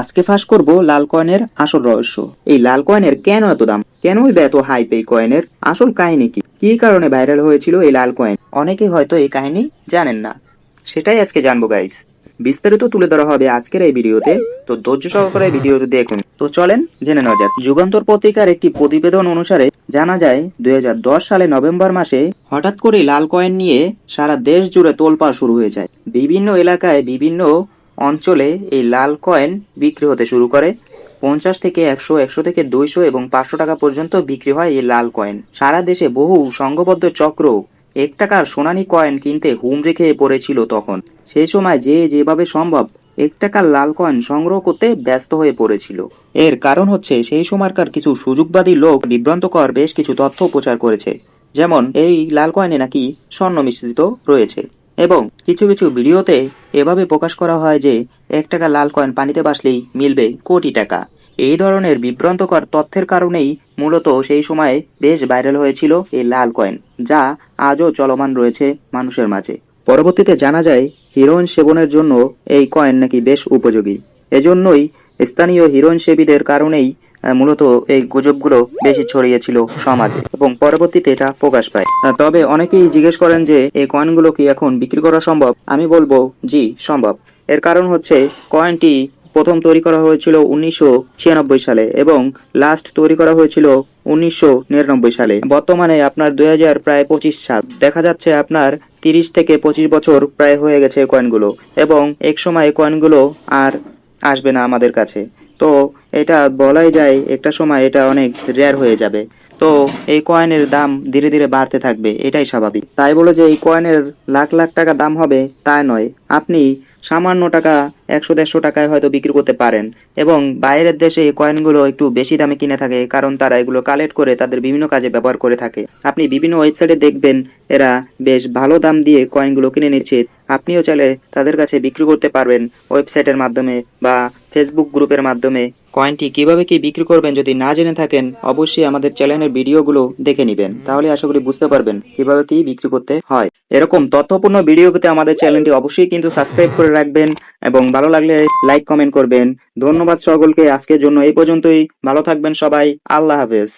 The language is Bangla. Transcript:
আজকে ফাঁস করব লাল কয়েনের আসল রহস্য। এই লাল কয়েনের কেন এত দাম? কেনই বা এত হাইপ এই কয়েনের? আসল কাহিনী কি? কি কারণে ভাইরাল হয়েছিল এই লাল কয়েন? অনেকেই হয়তো এই কাহিনী জানেন না। সেটাই আজকে জানব গাইস বিস্তারিত তুলে ধরা হবে আজকের এই ভিডিওতে। তো ধৈর্য সহকারে ভিডিওটি দেখুন। তো চলেন জেনে নেওয়া যাক। যুগান্তর পত্রিকার একটি প্রতিবেদন অনুসারে জানা যায়, দুই হাজার দশ সালে নভেম্বর মাসে হঠাৎ করে লাল কয়েন নিয়ে সারা দেশ জুড়ে তোলপাড় শুরু হয়ে যায়। বিভিন্ন এলাকায় বিভিন্ন অঞ্চলে এই লাল কয়েন বিক্রি হতে শুরু করে। পঞ্চাশ থেকে একশো একশো থেকে দুইশো এবং পাঁচশো টাকা পর্যন্ত বিক্রি হয় এই লাল কয়েন। সারা দেশে বহু সংঘবদ্ধ চক্র এক টাকার সোনানি কয়েন কিনতে হুমড়ি খেয়ে পড়েছিল তখন। সেই সময় যে যেভাবে সম্ভব এক টাকার লাল কয়েন সংগ্রহ করতে ব্যস্ত হয়ে পড়েছিল। এর কারণ হচ্ছে সেই সময়কার কিছু সুযোগবাদী লোক বিভ্রান্তকর বেশ কিছু তথ্য প্রচার করেছে। যেমন, এই লাল কয়েনে নাকি স্বর্ণ মিশ্রিত রয়েছে এবং কিছু কিছু ভিডিওতে এভাবে প্রকাশ করা হয় যে, এক টাকা লাল কয়েন পানিতে বাসলেই মিলবে কোটি টাকা। এই ধরনের বিভ্রান্তকর তথ্যের কারণেই মূলত সেই সময়ে বেশ ভাইরাল হয়েছিল এই লাল কয়েন, যা আজও চলমান রয়েছে মানুষের মাঝে। পরবর্তীতে জানা যায়, হিরোইন সেবনের জন্য এই কয়েন নাকি বেশ উপযোগী। এজন্যই স্থানীয় হিরোইন সেবীদের কারণেই মূলত এই গুজবগুলো বেশি ছড়িয়েছিল সমাজে এবং পরবর্তীতে এটা প্রকাশ পায়। তবে অনেকেই জিজ্ঞেস করেন যে এই কয়েনগুলো কি এখন বিক্রি করা সম্ভব? আমি বলব, জি, সম্ভব। এর কারণ হচ্ছে কয়েনটি প্রথম তৈরি করা হয়েছিল উনিশশো ছিয়ানব্বই সালে এবং লাস্ট তৈরি করা হয়েছিল উনিশশো নিরানব্বই সালে। বর্তমানে আপনার দুই হাজার প্রায় পঁচিশ সাল। দেখা যাচ্ছে আপনার তিরিশ থেকে পঁচিশ বছর প্রায় হয়ে গেছে কয়েনগুলো এবং এক সময় কয়েনগুলো আর আসবে না আমাদের কাছে। তো এটা বলাই যায় একটা সময় এটা অনেক রেয়ার হয়ে যাবে। তো এই কয়েনের দাম ধীরে ধীরে বাড়তে থাকবে, এটাই স্বাভাবিক। তাই বলে যে এই কয়েনের লাখ লাখ টাকা দাম হবে, তা নয়। আপনি সামান্য টাকা, একশো দেড়শো টাকায় হয়তো বিক্রি করতে পারেন এবং বাইরের দেশে এই কয়েনগুলো একটু বেশি দামে কিনে থাকে, কারণ তারা এগুলো কালেক্ট করে তাদের বিভিন্ন কাজে ব্যবহার করে থাকে। আপনি বিভিন্ন ওয়েবসাইটে দেখবেন, এরা বেশ ভালো দাম দিয়ে কয়েনগুলো কিনে নিচ্ছে। আপনিও চাইলে তাদের কাছে বিক্রি করতে পারবেন ওয়েবসাইটের মাধ্যমে বা ফেসবুক গ্রুপের মাধ্যমে। কয়েনটি কীভাবে কি বিক্রি করবেন যদি না জেনে থাকেন, অবশ্যই আমাদের চ্যানেলের ভিডিওগুলো দেখে নেবেন। তাহলে আশা করি বুঝতে পারবেন কীভাবে কি বিক্রি করতে হয়। এরকম তথ্যপূর্ণ ভিডিও পেতে আমাদের চ্যানেলটি অবশ্যই কিন্তু সাবস্ক্রাইব করে রাখবেন এবং ভালো লাগলে লাইক, কমেন্ট করবেন। ধন্যবাদ সকলকে। আজকের জন্য এই পর্যন্তই। ভালো থাকবেন সবাই। আল্লাহ হাফেজ।